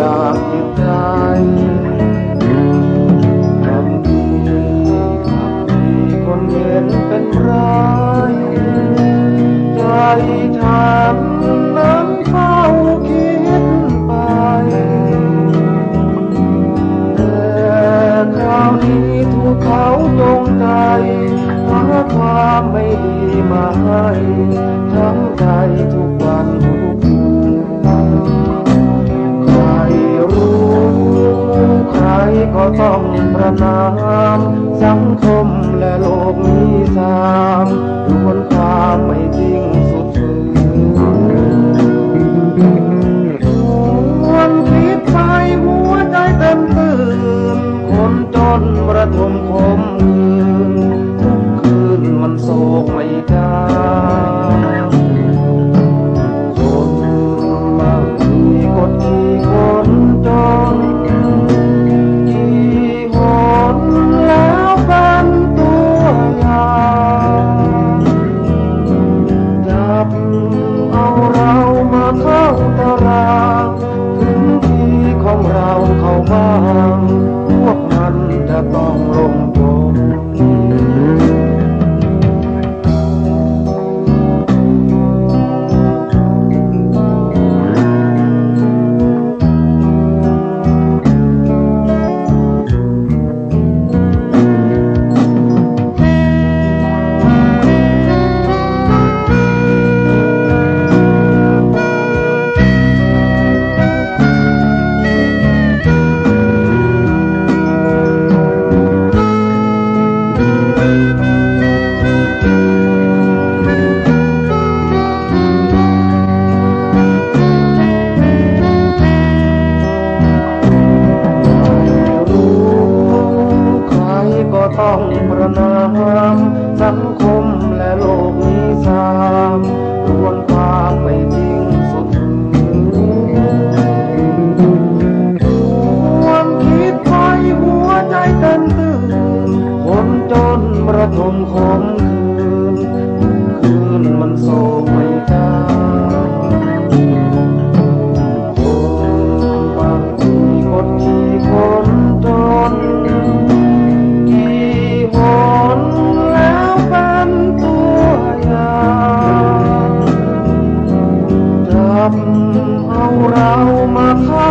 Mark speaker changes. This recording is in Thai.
Speaker 1: จากจิตใจทำดีขับดีคนเห็นเป็นร้ายใจทำนั้นเฝ้าคิดไปแต่คราวนี้ถูกเขาจงใจหาความไม่ดีมาให้ทั้งใจทุก นาม สังคมและโลกนี้สา ต ก็ต้องประนามสังคมและโลกนี้สามรวนความไม่จริงสุดควาคิดไปหัวใจเต้นตื่นคนจนประทมขมคื เอาเรามาเข้า